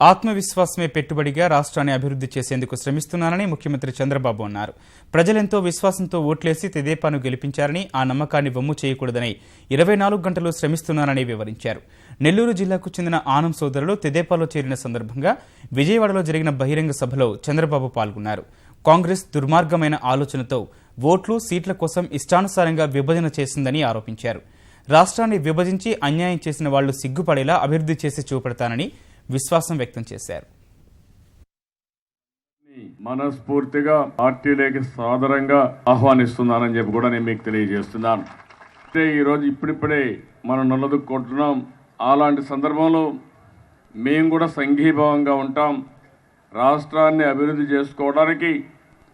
ఆత్మవిశ్వాసమే పెట్టుబడిగా రాష్ట్రాన్ని అభివృద్ధి చేసేందుకు శ్రమిస్తున్నానని ముఖ్యమంత్రి చంద్రబాబు అన్నారు. ప్రజలెంతో విశ్వాసంతో ఓట్లేసి తెదేపాను గెలిపించారని ఆ నమ్మకాన్ని వమ్ము చేయకూడదని ఇరవై నాలుగు గంటలు శ్రమిస్తున్నానని వివరించారు. నెల్లూరు జిల్లాకు చెందిన ఆనం సోదరులు తెదేపాలో చేరిన సందర్భంగా విజయవాడలో జరిగిన బహిరంగ సభలో చంద్రబాబు పాల్గొన్నారు. కాంగ్రెస్ దుర్మార్గమైన ఆలోచనతో ఓట్లు సీట్ల కోసం ఇష్టానుసారంగా విభజన చేసిందని ఆరోపించారు. రాష్ట్రాన్ని విభజించి అన్యాయం చేసిన వాళ్ళు సిగ్గుపడేలా అభివృద్ధి చేసి చూపెడతానని విశ్వాసం వ్యక్తం చేశారు. మనస్ఫూర్తిగా పార్టీలోకి సాదరంగా ఆహ్వానిస్తున్నానని చెప్పి కూడా నేను మీకు తెలియజేస్తున్నాను. అంటే ఈరోజు ఇప్పుడిప్పుడే మనం నల్లదుక్కుంటున్నాం. అలాంటి సందర్భంలో మేము కూడా సంఘీభావంగా ఉంటాం. రాష్ట్రాన్ని అభివృద్ధి చేసుకోవడానికి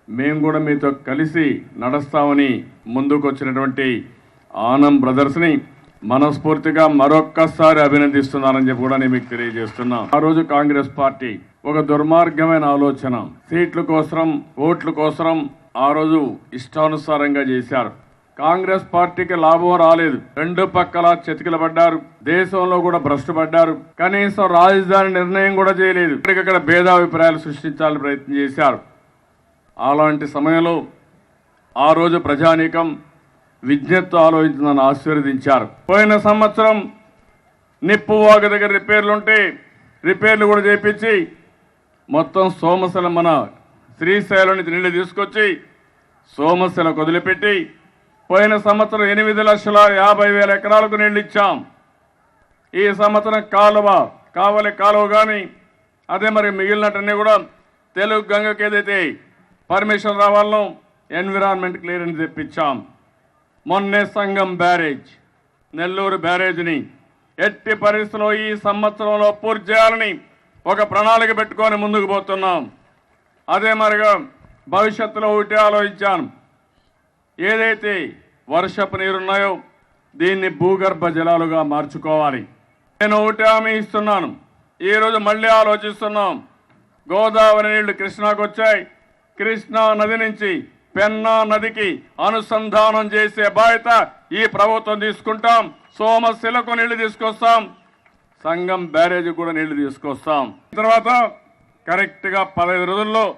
మేము కూడా మీతో కలిసి నడుస్తామని ముందుకు వచ్చినటువంటి ఆనం బ్రదర్స్ని మనస్ఫూర్తిగా మరొక్కసారి అభినందిస్తున్నానని చెప్పి కూడా నేను మీకు తెలియజేస్తున్నా. ఆ రోజు కాంగ్రెస్ పార్టీ ఒక దుర్మార్గమైన ఆలోచన. సీట్ల కోసం ఓట్ల కోసం ఆ రోజు ఇష్టానుసారంగా చేశారు. కాంగ్రెస్ పార్టీకి లాభం రాలేదు. రెండు పక్కల చతికిల పడ్డారు. దేశంలో కూడా భ్రష్టు పడ్డారు. కనీసం రాజధాని నిర్ణయం కూడా చేయలేదు. ఇక్కడికక్కడ భేదాభిప్రాయాలు సృష్టించాలని ప్రయత్నం చేశారు. అలాంటి సమయంలో ఆ రోజు ప్రజానీకం విజ్ఞప్తి ఆలోచించి నన్ను ఆశీర్వదించారు. పోయిన సంవత్సరం నిప్పు వాగు దగ్గర రిపేర్లు ఉంటే రిపేర్లు కూడా చేపించి మొత్తం సోమశల మన శ్రీశైలం నుంచి నీళ్ళు తీసుకొచ్చి సోమశల వదిలిపెట్టి పోయిన సంవత్సరం ఎనిమిది లక్షల యాభై వేల ఎకరాలకు నీళ్ళు ఇచ్చాం. ఈ సంవత్సరం కాలువ కావలి కాలువ కానీ అదే మరి మిగిలినటన్నీ కూడా తెలుగు గంగకి ఏదైతే పర్మిషన్ రావాలనో ఎన్విరాన్మెంట్ క్లియరెన్స్ తెప్పించాం. మొన్నే సంగం బ్యారేజ్ నెల్లూరు బ్యారేజ్ని. ఎట్టి పరిస్థితుల్లో ఈ సంవత్సరంలో పూర్తి చేయాలని ఒక ప్రణాళిక పెట్టుకొని ముందుకు పోతున్నాం. అదే మరిగా భవిష్యత్తులో ఒకటి ఆలోచించాను. ఏదైతే వర్షపు నీరున్నాయో దీన్ని భూగర్భ జలాలుగా మార్చుకోవాలి. నేను ఒకటి హామీ ఇస్తున్నాను. ఈరోజు మళ్ళీ ఆలోచిస్తున్నాం. గోదావరి నీళ్ళు కృష్ణాకు వచ్చాయి కృష్ణా నది నుంచి పెన్నా నదికి అనుసంధానం చేసే బాధ్యత ఈ ప్రభుత్వం తీసుకుంటాం. సోమశిలకు నీళ్ళు తీసుకొస్తాం. సంగం బ్యారేజ్ కూడా నీళ్ళు తీసుకొస్తాం. తర్వాత కరెక్ట్గా పదహైదు రోజుల్లో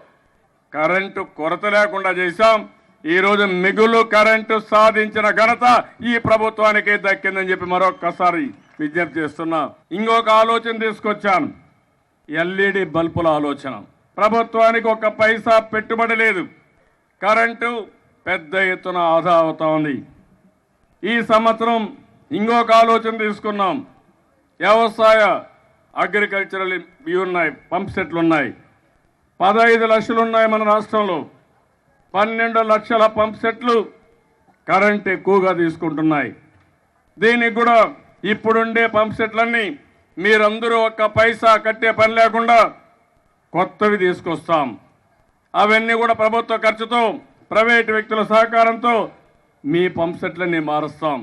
కరెంటు కొరత లేకుండా చేశాం. ఈ రోజు మిగులు కరెంటు సాధించిన ఘనత ఈ ప్రభుత్వానికి దక్కిందని చెప్పి మరొక్కసారి విజ్ఞప్తి చేస్తున్నా. ఇంకొక ఆలోచన తీసుకొచ్చాను. ఎల్ఈడి బల్బుల ఆలోచన. ప్రభుత్వానికి ఒక పైసా పెట్టుబడి లేదు. కరెంటు పెద్ద ఎత్తున ఆదా అవుతా ఉంది ఈ సంవత్సరం ఇంకొక ఆలోచన తీసుకున్నాం. వ్యవసాయ అగ్రికల్చరల్ ఇవి ఉన్నాయి పంప్ సెట్లు ఉన్నాయి. పదహైదు లక్షలు ఉన్నాయి మన రాష్ట్రంలో. పన్నెండు లక్షల పంప్ సెట్లు కరెంట్ ఎక్కువగా తీసుకుంటున్నాయి. దీనికి కూడా ఇప్పుడుండే పంప్ సెట్లన్నీ మీరందరూ ఒక్క పైసా కట్టే పని లేకుండా కొత్తవి తీసుకొస్తాం. అవన్నీ కూడా ప్రభుత్వ ఖర్చుతో ప్రైవేటు వ్యక్తుల సహకారంతో మీ పంప్ సెట్లన్నీ మారుస్తాం.